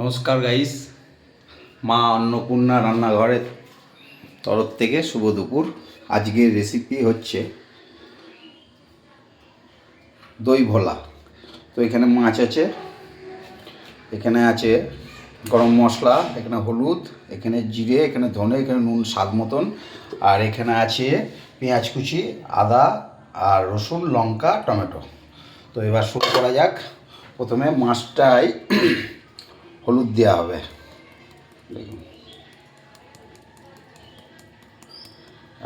নমস্কার গাইস মা অন্নপূর্ণা রান্নাঘরের তরফ থেকে শুভ দুপুর। আজকের রেসিপি হচ্ছে দই ভোলা। তো এখানে মাছ আছে, এখানে আছে গরম মশলা, এখানে হলুদ, এখানে জিরে, এখানে ধনে, এখানে নুন স্বাদ মতন। আর এখানে আছে পেঁয়াজ কুচি, আদা আর রসুন, লঙ্কা, টমেটো। তো এবার শুরু করা যাক। প্রথমে মাছটাই হলুদ দেওয়া হবে। দেখুন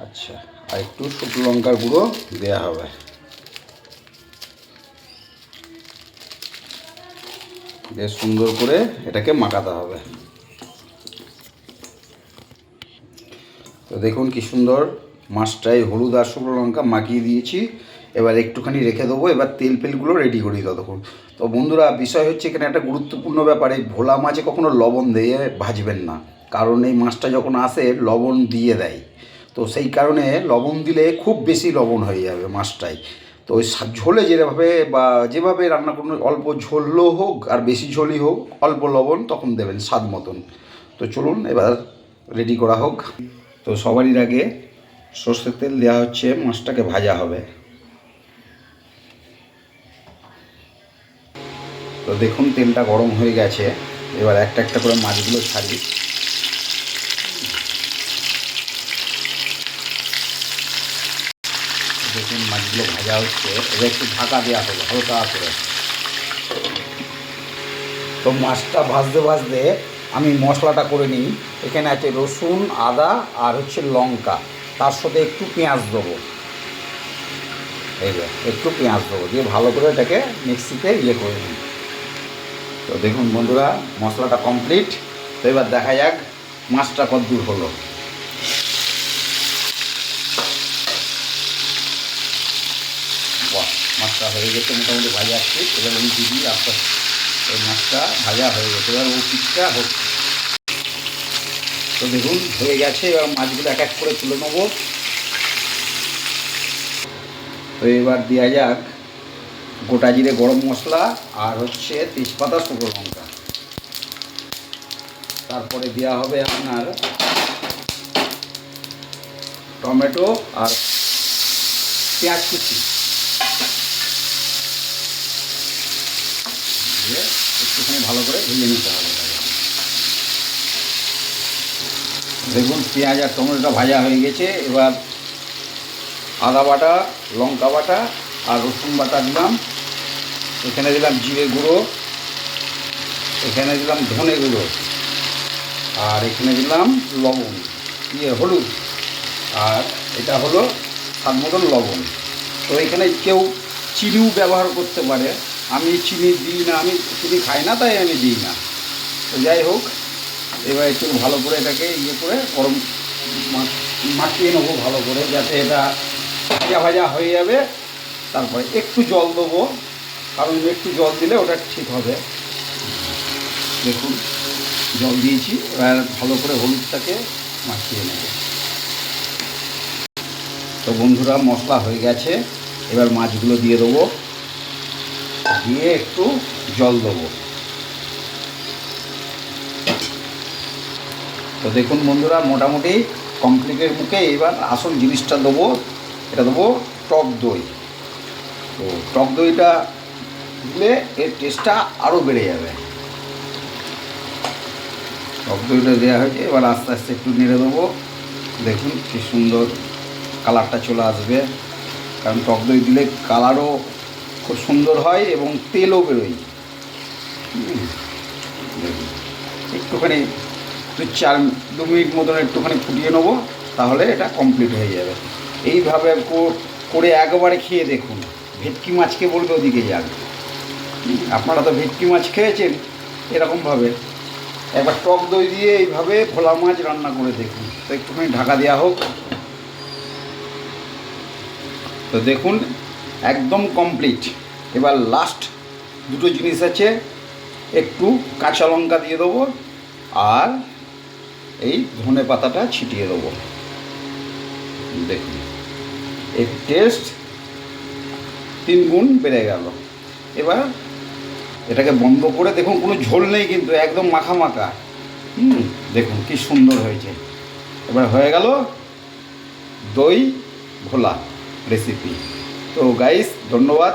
আচ্ছা আর একটু শুকনো লঙ্কার গুঁড়ো দেওয়া হবে। বেশ সুন্দর করে এটাকে মাখাতে হবে। তো দেখুন কি সুন্দর মাছটাই হলুদ আর শুকনো লঙ্কা মাখিয়ে দিয়েছি। এবার একটুখানি রেখে দেবো, এবার তেল ফেলগুলো রেডি করি ততক্ষণ তো বন্ধুরা, বিষয় হচ্ছে এখানে একটা গুরুত্বপূর্ণ ব্যাপার, এই ভোলা মাছে কখনো লবণ দিয়ে ভাজবেন না। কারণ এই মাছটা যখন আসে, লবণ দিয়ে দেয়। তো সেই কারণে লবণ দিলে খুব বেশি লবণ হয়ে যাবে মাছটাই তো ওই ঝোলে যেভাবে বা যেভাবে রান্না করুন, অল্প ঝোলও হোক আর বেশি ঝোলই হোক, অল্প লবণ তখন দেবেন স্বাদ মতন। তো চলুন, এবার রেডি করা হোক। তো সবারই আগে সর্ষের তেল দেওয়া হচ্ছে, মাছটাকে ভাজা হবে। তো দেখুন, তেলটা গরম হয়ে গেছে। এবার একটা একটা করে মাছগুলো ছাড়ি। দেখুন, মাছগুলো ভাজা হচ্ছে। এবার একটু ঢাকা দেওয়া হবে, হালকা করে। তো মাছটা ভাজতে ভাজতে আমি মশলাটা করে নিই। এখানে আছে রসুন, আদা আর হচ্ছে লঙ্কা। তার সাথে একটু পেঁয়াজ দেবো। এই একটু পেঁয়াজ দেবো। দিয়ে ভালো করে এটাকে মিক্সিতে ইয়ে করে নিই। তো দেখুন বন্ধুরা, মশলাটা কমপ্লিট তো এবার দেখা যাক মাছটা কত দূর হলো। মাছটা হয়ে গেছে মোটামুটি ভাজা আসছে এবার আমি দিদি আস্তে এই মাছটা ভাজা হয়ে গেছে। এবার ও পিঠটা হচ্ছে তো দেখুন, হয়ে গেছে। এবার মাছগুলো এক এক করে তুলে নেব। তো এবার দেওয়া যাক। গোটা জিরে গরম মশলা আর হচ্ছে তেজপাতা, শুকনো লঙ্কা। তারপরে দেওয়া হবে আপনার টমেটো আর পেঁয়াজ কুচি। দিয়ে একটুখানি ভালো করে ভেজে নিতে হবে। দেখুন, পেঁয়াজ আর টমেটোটা ভাজা হয়ে গেছে। এবার আদা বাটা, লঙ্কা বাটা আর রসুন বাটা দিলাম। এখানে দিলাম জিরে গুঁড়ো। এখানে দিলাম ধনে গুঁড়ো। আর এখানে দিলাম লবণ। ইয়ে হলুদ। আর এটা হলো স্বাদ মতন লবণ। তো এখানে কেউ চিনিও ব্যবহার করতে পারে। আমি চিনি দিই না, আমি চিনি খাই না, তাই আমি দিই না। তো যাই হোক, এবার একটু ভালো করে এটাকে ইয়ে করে গরম মাখিয়ে নেব ভালো করে, যাতে এটা ভাজা ভাজা হয়ে যাবে। তারপরে একটু জল দেবো, কারণ একটু জল দিলে ওটা ঠিক হবে। দেখুন, জল দিয়েছি, এবার ভালো করে হলুদটাকে মাখিয়ে নেব। তো বন্ধুরা, মশলা হয়ে গেছে, এবার মাছগুলো দিয়ে দেবো। দিয়ে একটু জল দেবো। তো দেখুন বন্ধুরা, মোটামুটি কমপ্লিটের মুখে এবার আসল জিনিসটা দেবো, এটা দেবো টক দই। তো টক দইটা দিলে এর টেস্টটা আরও বেড়ে যাবে। টক দইটা দেওয়া হয়েছে, এবার আস্তে আস্তে একটু নেড়ে দেবো। দেখুন কি সুন্দর কালারটা চলে আসবে। কারণ টক দই দিলে কালারও খুব সুন্দর হয় এবং তেলও বেরোয়। একটুখানি, দু চার, দু মিনিট মতন একটুখানি ফুটিয়ে নেব, তাহলে এটা কমপ্লিট হয়ে যাবে। এইভাবে করে একবারে খেয়ে দেখুন। ভেটকি মাছকে বলবে ওদিকে যান। আপনারা তো ভেটকি মাছ খেয়েছেন, এরকমভাবে। একবার টক দই দিয়ে এইভাবে ভোলা মাছ রান্না করে দেখুন। তো একটুখানি ঢাকা দেওয়া হোক। তো দেখুন, একদম কমপ্লিট। এবার লাস্ট দুটো জিনিস আছে, একটু কাঁচা লঙ্কা দিয়ে দেবো, আর এই ধনে পাতাটা ছিটিয়ে দেবো। দেখুন, এর টেস্ট তিন গুণ বেড়ে গেল। এবার এটাকে বন্ধ করে দেখুন, কোনো ঝোল নেই কিন্তু, একদম মাখা মাখা হুম, দেখুন কি সুন্দর হয়েছে। এবার হয়ে গেল দই ভোলা রেসিপি তো গাইস ধন্যবাদ।